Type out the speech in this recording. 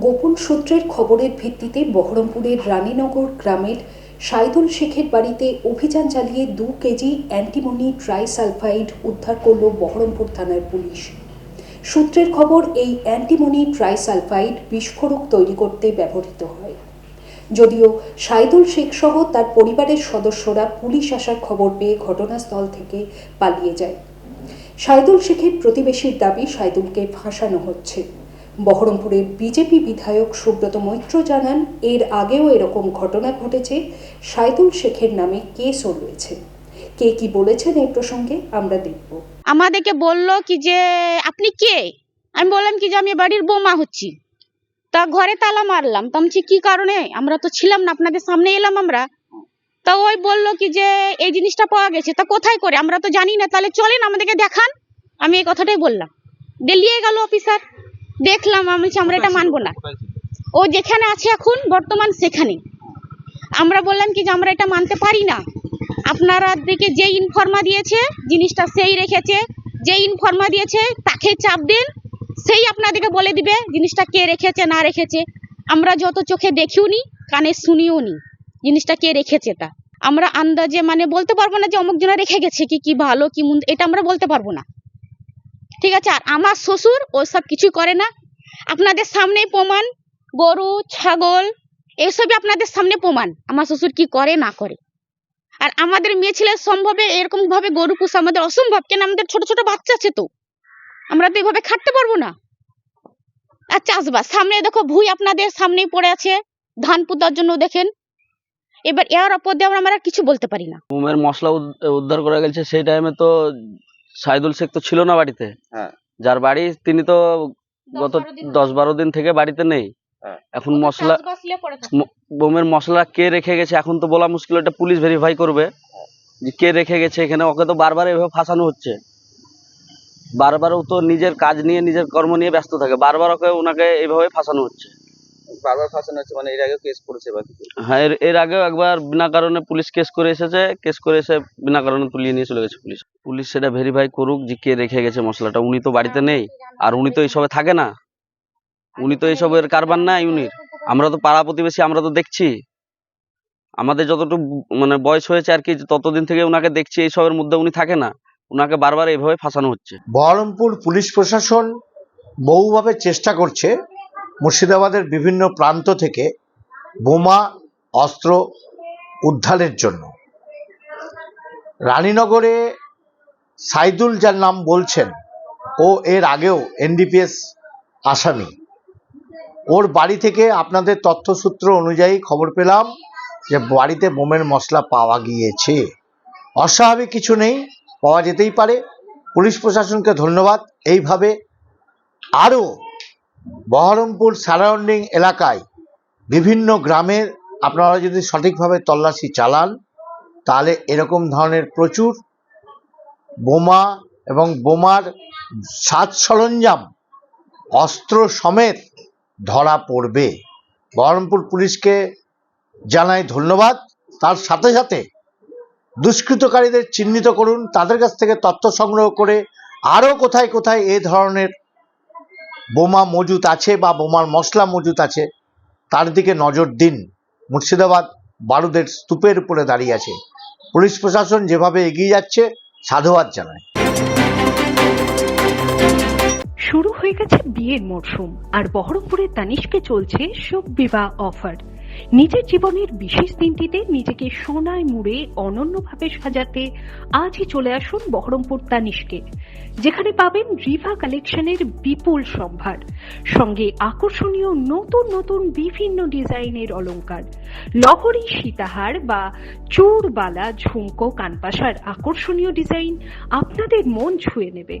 গোপন সূত্রের খবরের ভিত্তিতে বহরমপুরের রানীনগর গ্রামের সাইদুল শেখের বাড়িতে অভিযান চালিয়ে দু কেজি অ্যান্টিমনি ট্রাইসালফাইড উদ্ধার করল বহরমপুর থানার পুলিশ। সূত্রের খবর, এই অ্যান্টিমনি ট্রাইসালফাইড বিস্ফোরক তৈরি করতে ব্যবহৃত হয়। যদিও সাইদুল শেখ সহ তার পরিবারের সদস্যরা পুলিশ আসার খবর পেয়ে ঘটনাস্থল থেকে পালিয়ে যায়। সাইদুল শেখের প্রতিবেশীর দাবি, সাইদুলকে ফাঁসানো হচ্ছে। বহরমপুরের বিজেপি বিধায়ক সুব্রত মৈত্র জানান এর আগেও এরকম ঘটনা ঘটেছে। সাইদুল শেখের নামে কেসও রয়েছে। কে কি বলেছেন এই প্রসঙ্গে আমরা দেখব। আমাদেরকে বলল কি যে আপনি কে? আমি বললাম কি যে আমি বাড়ির বোমা হচ্ছি। তা ঘরে তালা মারলাম। তো আমি বলছি, কি কারণে? আমরা তো ছিলাম না আপনাদের সামনে এলাম আমরা। তা ওই বলল কি যে এই জিনিসটা পাওয়া গেছে তা কোথায় করে? আমরা তো জানি না তাহলে চলেন আমাদেরকে দেখান। আমি এই কথাটাই বললাম। দিল্লিয়ে গেল অফিসার। দেখলাম আমি আমরা এটা মানবো না। ও যেখানে আছে এখন বর্তমান সেখানে। আমরা বললাম কি যে আমরা এটা মানতে পারি না। আপনারা দিকে যে ইনফর্মা দিয়েছে জিনিসটা সেই রেখেছে। যে ইনফর্মা দিয়েছে তাকে চাপ দেন সেই আপনাদেরকে বলে দিবে জিনিসটা কে রেখেছে না রেখেছে। আমরা যত চোখে দেখিও নি কানে শুনিও নি জিনিসটা কে রেখেছে তা আমরা আন্দাজে মানে বলতে পারব না যে অমুক জনা রেখে গেছে কি কি ভালো কি মন্দ এটা আমরা বলতে পারব না। ঠিক আছে? আর আমার শ্বশুর ওসব কিছু করে না। আপনাদের সামনেই প্রমাণ, গরু, ছাগল, এসবই আপনাদের সামনে প্রমাণ, আমার শ্বশুর কি করে, না করে। আর আমাদের মেয়ে ছেলে সম্ভবে এরকম ভাবে গরু পোষা আমাদের অসম্ভব, কেন আমাদের ছোট ছোট বাচ্চা আছে তো। আমরা তো এভাবে খাটতে পারব না। আর চাষবাস, সামনে দেখো ভুই আপনাদের সামনেই পড়ে আছে, ধান পুতার জন্য দেখেন। এবার এর অপর দিয়ে আমরা কিছু বলতে পারি না। মশলা উদ্ধার করা গেছে, সেই টাইমে তো সাইদুল শেখ তো ছিল না বাড়িতে। হ্যাঁ। যার বাড়ি তিনি তো গত দশ বারো দিন থেকে বাড়িতে নেই। হ্যাঁ। এখন মশলা বোমের মশলা কে রেখে গেছে এখন তো বলা মুশকিল এটা পুলিশ ভেরিফাই করবে। যে কে রেখে গেছে এখানে ওকে তো বারবার এভাবে ফাঁসানো হচ্ছে। বারবার ও তো নিজের কাজ নিয়ে নিজের কর্ম নিয়ে ব্যস্ত থাকে। বারবার ওকে ওনাকে এইভাবে ফাঁসানো হচ্ছে। বারবার ফাঁসানো হচ্ছে মানে এর আগে কেস করেছে বা হ্যাঁ এর এর আগেও একবার বিনা কারণে পুলিশ কেস করে এসেছে কেস করে এসে বিনা কারণে তুলিয়ে নিয়ে চলে গেছে পুলিশ। পুলিশ সেটা ভেরিফাই করুক যে কে রেখে গেছে মশলাটা। উনি তো বাড়িতে নেই আর উনি তো এইসবে থাকে না। উনি তো এইসবের কারবার না ইউনির। আমরা তো পাড়া প্রতিবেশী আমরা তো দেখছি। আমাদের যতটুকু মানে বয়স হয়েছে আর কি ততদিন থেকে ওনাকে দেখছি এইসবের মধ্যে উনি থাকে না। ওনাকে বারবার এইভাবে ফাঁসানো হচ্ছে। বহরমপুর পুলিশ প্রশাসন বহুভাবে চেষ্টা করছে মুর্শিদাবাদের বিভিন্ন প্রান্ত থেকে বোমা, অস্ত্র উদ্ধারের জন্য। রানীনগরে সাইদুল যার নাম বলছেন, ও এর আগেও এনডিপিএস আসামি। ওর বাড়ি থেকে আপনাদের তথ্যসূত্র অনুযায়ী খবর পেলাম যে বাড়িতে বোমের মশলা পাওয়া গিয়েছে। অস্বাভাবিক কিছু নেই, পাওয়া যেতেই পারে। পুলিশ প্রশাসনকে ধন্যবাদ। এইভাবে আরও বহরমপুর সারাউন্ডিং এলাকায় বিভিন্ন গ্রামের আপনারা যদি সঠিকভাবে তল্লাশি চালান, তাহলে এরকম ধরনের প্রচুর বোমা এবং বোমার সাজ সরঞ্জাম, অস্ত্র সমেত ধরা পড়বে। বহরমপুর পুলিশকে জানাই ধন্যবাদ। তার সাথে সাথে দুষ্কৃতকারীদের চিহ্নিত করুন, তাদের কাছ থেকে তথ্য সংগ্রহ করে আরও কোথায় কোথায় এ ধরনের বোমা মজুত আছে বা বোমার মশলা মজুত আছে, তার দিকে নজর দিন। মুর্শিদাবাদ বারুদের স্তূপের উপরে দাঁড়িয়ে আছে। পুলিশ প্রশাসন যেভাবে এগিয়ে যাচ্ছে, সাধুবাদ জানায়। শুরু হয়ে গেছে বিয়ের মরশুম, আর বহরমপুরের তানিশকে চলছে সব বিবাহ অফার। নিজের জীবনের বিশেষ দিনটিতে নিজেকে সোনায় মুড়ে অনন্যভাবে সাজাতে আজই চলে আসুন বহরমপুর তানিশকে যেখানে পাবেন রিভা কালেকশনের বিপুল সম্ভার, সঙ্গে আকর্ষণীয় নতুন নতুন বিভিন্ন ডিজাইনের অলঙ্কার লহরী, সীতাহার বা চূড়বালা ঝুমকো, কানপাশার আকর্ষণীয় ডিজাইন আপনাদের মন ছুঁয়ে নেবে।